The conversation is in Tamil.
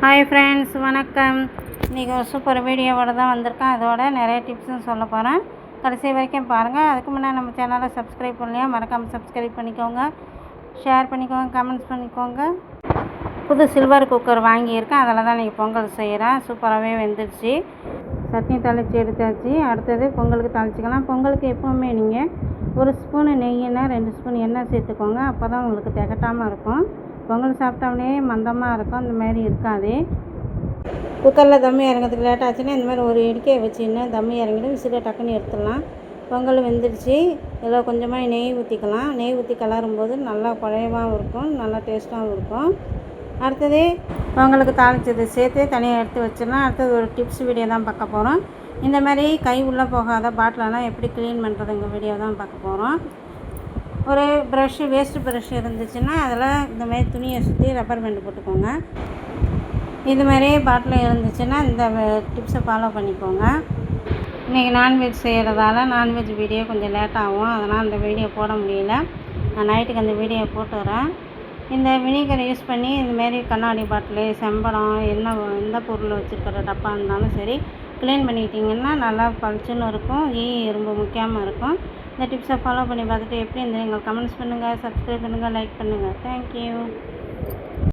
ஹாய் ஃப்ரெண்ட்ஸ் வணக்கம். இன்றைக்கி ஒரு சூப்பர் வீடியோவோட தான் வந்திருக்கேன். அதோட நிறைய டிப்ஸும் சொல்ல போகிறேன் கடைசி வரைக்கும் பாருங்கள் அதுக்கு முன்னே நம்ம சேனலை சப்ஸ்கிரைப் பண்ணலையா மறக்காமல் சப்ஸ்கிரைப் பண்ணிக்கோங்க. ஷேர் பண்ணிக்கோங்க கமெண்ட்ஸ் பண்ணிக்கோங்க. புது சில்வர் குக்கர் வாங்கியிருக்கேன். அதில் தான் இன்றைக்கி பொங்கல் செய்கிறேன். சூப்பராகவே வெந்துடுச்சு. சட்னி தாளித்து எடுத்தாச்சு. அடுத்தது பொங்கலுக்கு தாளிச்சிக்கலாம். பொங்கலுக்கு எப்போவுமே நீங்கள் ஒரு ஸ்பூனு நெய்யினா ரெண்டு ஸ்பூன் எண்ணெய் சேர்த்துக்கோங்க. அப்போ தான் உங்களுக்கு திகட்டாமல் இருக்கும். பொங்கல் சாப்பிட்டோடனே மந்தமாக இருக்கும் அந்த மாதிரி இருக்காது. குக்கரில் தம்மி இறங்கிறதுக்கு லேட் ஆச்சுன்னா இந்த மாதிரி ஒரு இடிக்கையை வச்சுன்னு தம்மி இறங்கிடும் விசில டக்குன்னு எடுத்துடலாம். பொங்கல் வெந்துடுச்சு. இதில் கொஞ்சமாக நெய் ஊற்றிக்கலாம் நெய் ஊற்றி கலரும் போது நல்லா குழைவாகவும் இருக்கும் நல்லா டேஸ்ட்டாகவும் இருக்கும். அடுத்தது பொங்கலுக்கு தாளித்தது சேர்த்து தனியாக எடுத்து வச்சிடலாம். அடுத்தது ஒரு டிப்ஸ் வீடியோ தான் பார்க்க போகிறோம். இந்த மாதிரி கை உள்ளே போகாத பாட்டிலெலாம் எப்படி க்ளீன் பண்ணுறதுங்க வீடியோ தான் பார்க்க போகிறோம். ஒரு ப்ரஷ்ஷு வேஸ்ட்டு ப்ரஷ் இருந்துச்சுன்னா அதில் இந்த மாதிரி துணியை சுற்றி ரப்பர் பேண்டு போட்டுக்கோங்க. இது மாதிரி பாட்டில் இருந்துச்சுன்னா இந்த டிப்ஸை ஃபாலோ பண்ணிக்கோங்க. இன்றைக்கி நான்வெஜ் செய்கிறதால நான்வெஜ் வீடியோ கொஞ்சம் லேட் ஆகும். அதனால் அந்த வீடியோ போட முடியல. நான் நைட்டுக்கு அந்த வீடியோ போட்டுறேன் இந்த வினிகரை யூஸ் பண்ணி இந்தமாரி கண்ணாடி பாட்டிலு செம்படம் என்ன எந்த பொருள் வச்சுருக்கிற டப்பா இருந்தாலும் சரி க்ளீன் பண்ணிக்கிட்டிங்கன்னா நல்லா பளிச்சுன்னு இருக்கும். ஈ எறும்பு முக்கியமாக இருக்கும். இந்த டிப்ஸை ஃபாலோ பண்ணி பார்த்துட்டு எப்படி இருந்தது? எங்களுக்கு கமெண்ட்ஸ் பண்ணுங்கள் சப்ஸ்கிரைப் பண்ணுங்கள் லைக் பண்ணுங்கள் தேங்க்யூ